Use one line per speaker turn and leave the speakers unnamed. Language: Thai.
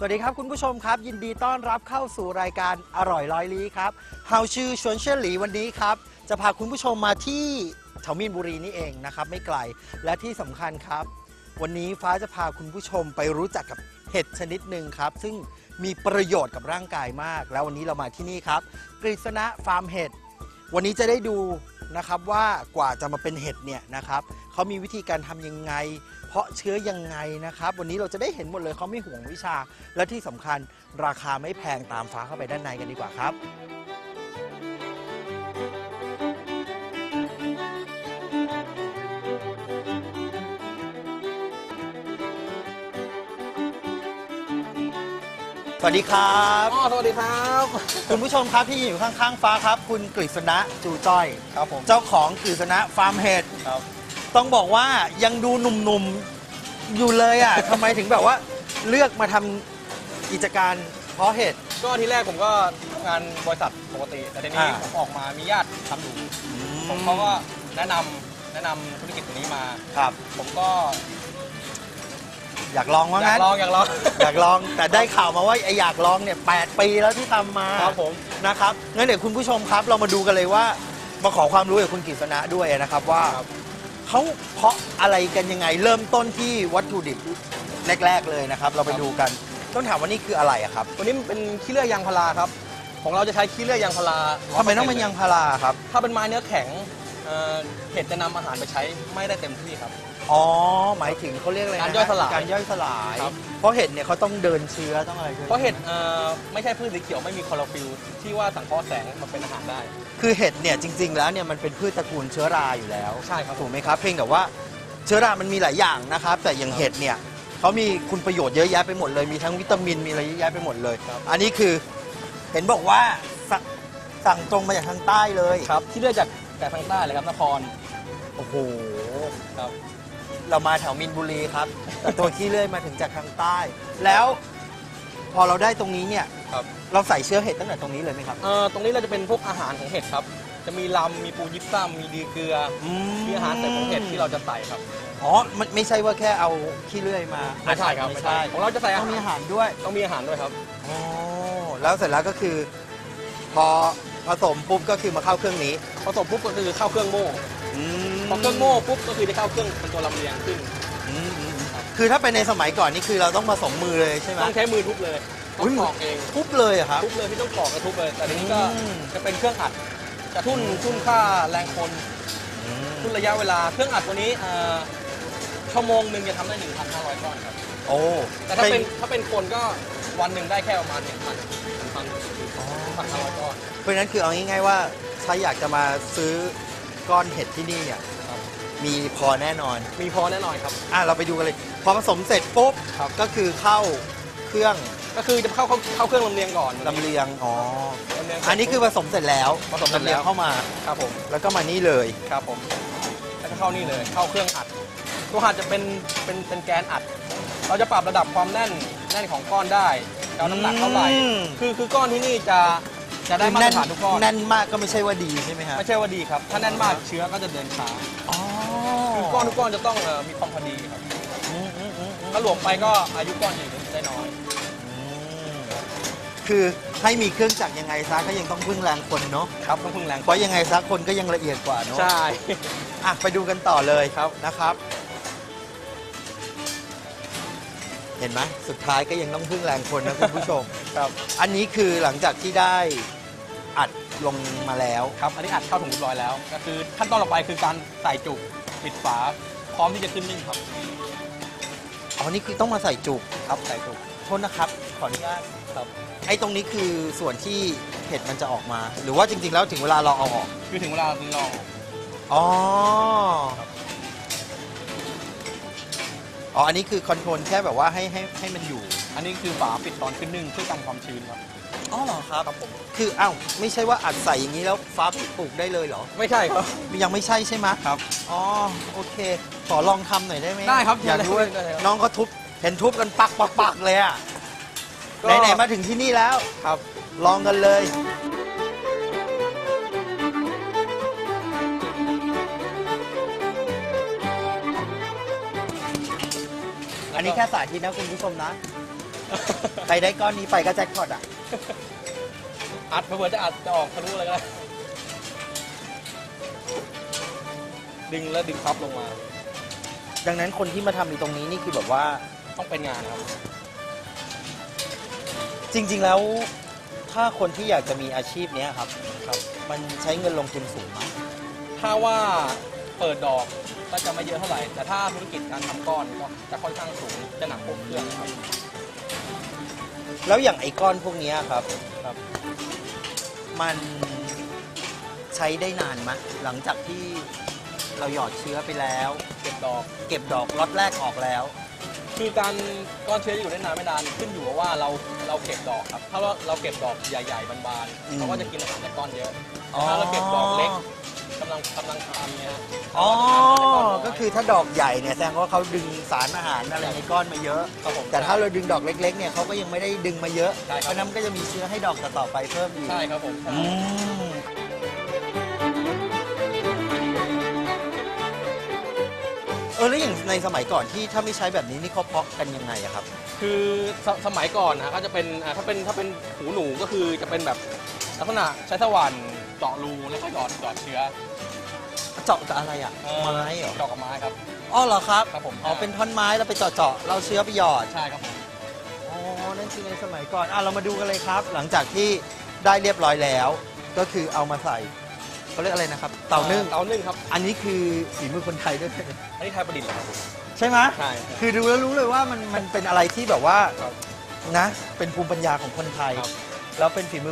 สวัสดีครับ คุณผู้ชมครับ ยินดีต้อนรับเข้าสู่รายการอร่อยร้อยลี้ครับเฮาชื่อชวนเชี่ยหลีวันนี้ครับ จะพาคุณผู้ชมมาที่เถามีนบุรีนี่เองนะครับ ไม่ไกลและที่สำคัญครับ วันนี้ฟ้าจะพาคุณผู้ชมไปรู้จักกับเห็ดชนิดหนึ่งครับ ซึ่งมีประโยชน์กับร่างกายมาก แล้ววันนี้เรามาที่นี่ครับกฤษณะฟาร์มเห็ด วันนี้จะได้ดูนะครับว่ากว่าจะมาเป็นเห็ดเนี่ยนะครับเขามีวิธีการทำยังไง เพราะเชื้อยังไงนะครับ วันนี้เราจะได้เห็นหมดเลยเขาไม่ห่วงวิชา และที่สำคัญราคาไม่แพงตามฟ้าเข้าไปด้านในกันดีกว่าครับ วัสดีครับ
อ๋อสวัสดีครับ
คุณผู้ชมครับที่อยู่ข้างๆฟ้าครับ คุณกฤษณะจูจ้อย
ครับผม
เจ้าของกฤษณะฟาร์มเห็ด
ครับ
ต้องบอกว่ายังดูหนุ่มๆอยู่เลยอะ ทำไมถึงแบบว่าเลือกมาทำกิจการเพาะเห็ด
ก็ทีแรกผมก็ทำงานบริษัทปกติ แต่ทีนี้
อ่า
ผมออกมามีญาติทำอยู่ผมเขาก็แนะนำแนะนำธุรกิจตัวนี้มา
ครับ
ผมก็
อยากลองว่า
อยา
งั้
ก
น
ลองอยากลอง
อยากลองแต่ได้ข่าวมาว่าไออยากลองเนี่ยแปดปีแล้วที่ทำมา
ครับผม
นะครับงั้นเดี๋ยวคุณผู้ชมครับ เรามาดูกันเลยว่ามาขอความรู้จากคุณกฤษณะด้วยนะครับว่า
ครับ
เขาเพาะอะไรกันยังไง เริ่มต้นที่วัตถุดิบแรกๆเลยนะครับ เราไปดูกัน ต้องถามว่านี่คืออะไรอะครับ
วันนี้มันเป็นขี้เลื่อยยางพาราครับ ของเราจะใช้ขี้เลื่อยยางพารา
ทำไมต้องเป็นยางพาราครับ
ถ้าเป็นไม้เนื้อแข็ง เอ่อเห็ดจะนำอาหารไปใช้ไม่ได้เต็มที่ครับ
อ๋อ หมายถึงเขาเรียกอะไรนะ
การย่อยสลาย
การย่อยสลาย
ครับ
เพราะเห็ดเนี่ยเขาต้องเดินเชื้อต้องอะไรด้วย
เพราะเห็ดเอ่อไม่ใช่พืชสีเขียวไม่มีคลอโรฟิลล์ที่ว่าสังเคราะห์แสงมาเป็นอาหารได้
คือเห็ดเนี่ยจริง ๆ แล้วเนี่ยมันเป็นพืชตระกูลเชื้อราอยู่แล้ว
ใช่ครับ
ถูกไหมครับ เพียงแต่ว่าเชื้อรามันมีหลายอย่างนะครับ แต่อย่างเห็ดเนี่ยเขามีคุณประโยชน์เยอะแยะไปหมดเลย มีทั้งวิตามิน มีอะไรเยอะแยะไปหมดเลย
ครับ
อันนี้คือเห็นบอกว่าสสั่งตรงมาจากทางใต้เลย
ครับที่เลือกจาก แต่ทางใต้เลยครับนคร
โอ้โห
ครับ
เรามาแถวมินบุรีครับ แต่ตัวขี้เลื่อยมาถึงจากทางใต้ แล้วพอเราได้ตรงนี้เนี่ย
ครับ
เราใส่เชื้อเห็ดตั้งแต่ตรงนี้เลยไหมครับ
เอ่อตรงนี้เราจะเป็นพวกอาหารของเห็ดครับ จะมีลำมีปูยิปซัมมีดีเกลือมีอาหารแต่ของเห็ดที่เราจะใส่ครับ
อ๋อมันไม่ใช่ว่าแค่เอาขี้เลื่อยมา
ไม่ใช่ครับ
ไม่ใช่
ของเราจะใส่อา
ต้อง
หาร
มีอาหารด้วย
ต้องมีอาหารด้วยครับ
อ๋อแล้วเสร็จแล้วก็คือ พอ ผสมปุ๊บก็คือมาเข้าเครื่องนี้
ผสมปุ๊บก็คือเข้าเครื่องโม่
อืม
พอเครื่องโม่ปุ๊บก็คือจะเข้าเครื่องเป็นตัวลำเลียงขึ้น
อืมอืมอืมคือถ้าเป็นในสมัยก่อนนี่คือเราต้องผสมมือเลยใช่ไหม
ต้องใช้มือทุบเลยต้
อุ๊
อง
ย
ปอกเอง
ทุบเลยเหรอะครับ
ทุบเลยพี่ต้องปอกกระทุบเลย แต่ทีนี้ก็
อืม
จะเป็นเครื่องอัดจะทุ่นทุ่นค่าแรงคนทุ่นระยะเวลาเครื่องอัดตัวนี้เอ่อ ชั่วโมงหนึ่งจะทำได้ 1,500ก้อนครับ
โอ้
แต่ถ้าเป็นถ้าเป็นคนก็วันหนึ่งได้แค่ประมาณ1,000 1,000
อ๋อ
1,500ก้อน
เพราะฉะนั้นคือเอาง่ายๆว่าถ้าอยากจะมาซื้อก้อนเห็ดที่นี่เนี่ย
ครับ
มีพอแน่นอน
มีพอแน่นอนครับ
อะเราไปดูกันเลย พอผสมเสร็จปุ๊บ
ครับ
ก็คือเข้าเครื่อง
ก็คือจะเข้าเข้าเข้าเครื่องลำเลียงก่อน
ลำเลียงอ๋อ
ลำเลียงเสร็จ
อันนี้คือผสมเสร็จแล้ว
ผสมเสร็จแล้ว
ลำยงเข้ามา
ครับผม
แล้วก็มานี่เลย
ครับผม แล้วก็เข้านี่เลย เข้าเครื่องอัด ตัวอัดจะเป็นเป็นเป็นแกนอัด เราจะปรับระดับความแน่นแน่นของก้อนได้จะเอาน้ำหนักเท่าไหร่
อืม
คือคือก้อนที่นี่จะจะได้มาตรฐานทุกก้อน
แน่นมากก็ไม่ใช่ว่าดีใช่ไหมฮะ
ไม่ใช่ว่าดีครับ ถ้าแน่นมากเชื้อก็จะเดินช้า
อ๋อ
คือก้อนทุกก้อนจะต้องเอ่อมีความพอดีครับ
อืมอืมอืมอืม
ถ้าหลวมไปก็อายุก้อนอยู่ได้น้อย
อืมคือให้มีเครื่องจักรยังไงซะก็ยังต้องพึ่งแรงคนเนาะ
ครับต้องพึ่งแรง
เพราะยังไงซะคนก็ยังละเอียดกว่าเนาะ
ใช่
อะไปดูกันต่อเลย
ครับ
นะครับ เห็นไหมสุดท้ายก็ยังต้องพึ่งแรงคนนะคุณผู้ชม
ครับ
อันนี้คือหลังจากที่ได้อัดลงมาแล้ว
ครับ อันนี้อัดเข้าถุงเรียบร้อยแล้ว ก็คือขั้นตอนต่อไปคือการใส่จุกปิดฝา พร้อมที่จะขึ้นนึ่งครับ
อ๋อ นี่คือต้องมาใส่จุก
ครับใส่จุก
โทษนะครับ ขออนุญาต
ครับ
ไอ้ตรงนี้คือส่วนที่เห็ดมันจะออกมา หรือว่าจริง ๆ แล้วถึงเวลาเราเอาออก
คือถึงเวลานี้เรา
อ๋อ อ๋อ อันนี้คือคอนโทรลแค่แบบว่าให้ให้ให้มันอยู่
อันนี้คือฝาปิดตอนขึ้นนึ่งเพื่อกันความชื้นครับ
อ๋อเหรอครับผม คืออ้าวไม่ใช่ว่าอัดใส่อย่างนี้แล้วฟ้าปลูกได้เลยเหรอ
ไม่ใช่ครับ
ยังไม่ใช่ใช่ไหม
ครับ
อ๋อ โอเค ขอลองทำหน่อยได้ไหม
ได้ครับ
อยากรู้ว่า
ได้ครับ
น้องเขาทุบ เห็นทุบกันปักปักปักเลยอะไหนๆมาถึงที่นี่แล้ว
ครับ
ลองกันเลย นนี้แค่สาธิตนะคุณผู้ชมนะใครได้ก้อนนี้ไปก็แจ็คพอตอะ
อัดเผื่อๆจะอัดจะออกทะลุเลยก็ได้ดึงแล้วดึงพับลงมา
ดังนั้นคนที่มาทำอยู่ตรงนี้นี่คือแบบว่า
ต้องเป็นงานครับ
จริง ๆ แล้วถ้าคนที่อยากจะมีอาชีพเนี้ยครับ
ครับ
มันใช้เงินลงทุนสูงไหม
ถ้าว่าเปิดดอก ก็จะไม่เยอะเท่าไหร่ แต่ถ้าธุรกิจการทำก้อนก็จะค่อนข้างสูงจะหนักพวกเครื่องครับ
แล้วอย่างไอ้ก้อนพวกเนี้ยครับ
ครับ
มันใช้ได้นานไหมหลังจากที่เราหยอดเชื้อไปแล้ว
เก็บดอก
เก็บดอกล็อตแรกออกแล้ว
คือการก้อนเชื้อจะอยู่ได้นานไม่นานขึ้นอยู่กับว่าเราเราเก็บดอกครับ ถ้าเราเราเก็บดอกใหญ่ๆบาน
อื
ๆ
ม
เขาก็จะกินอาหารจากก้อนเยอะแต่ถ้าเราเก็บดอกเล็ก กำลังกำลังทำเนี่ย
อ๋อ
เขาจะกินอาหารจากก้อนน้ย
ก็คือถ้าดอกใหญ่เนี่ยแสดงว่าเขาดึงสารอาหารอะไรในก้อนมาเยอะ
ครับผม
แต่ถ้าเราดึงดอกเล็กๆเนี่ยเขาก็ยังไม่ได้ดึงมาเยอะ
ใช่ครับ
เพราะฉะนั้นมันก็จะมีเชื้อให้ดอกต่อๆไปเพิ่มอีก
ใช่ครับผม
อืมเออแล้วอย่างในสมัยก่อนที่ถ้าไม่ใช้แบบนี้นี่เขาเพาะกันยังไงอะครับ
คือสสมัยก่อนนะก็จะเป็นอ่าถ้าเป็นถ้าเป็นหูหนูก็คือจะเป็นแบบลักษณะใช้สว่าน เจาะรูแล้วก็หยอดหยอดเชื้อ
เจาะกับอะไรอะ
เอ่อ
ไม้เหรอ
เจาะกับไม้ครับ
อ๋อเหรอครับ
ครับผม
อ๋อเป็นท่อนไม้แล้วไปเจาะเจาะๆเราเชื้อไปหยอด
ใช่ครับผม
อ๋อ นั่นคือในสมัยก่อน อะเรามาดูกันเลยครับ หลังจากที่ได้เรียบร้อยแล้ว ก็คือเอามาใส่เขาเรียกอะไรนะครับ เตานึ่ง
เตานึ่งครับ
อันนี้คือฝีมือคนไทยด้วย
อันนี้ไทยประดิษฐ์เหรอครับผม
ใช่ไหม
ใช่
คือดูแล้วรู้เลยว่ามันมันเป็นอะไรที่แบบว่า
ครับ
นะ เป็นภูมิปัญญาของคนไทย
ครับ
แล้วเป็นฝีมือ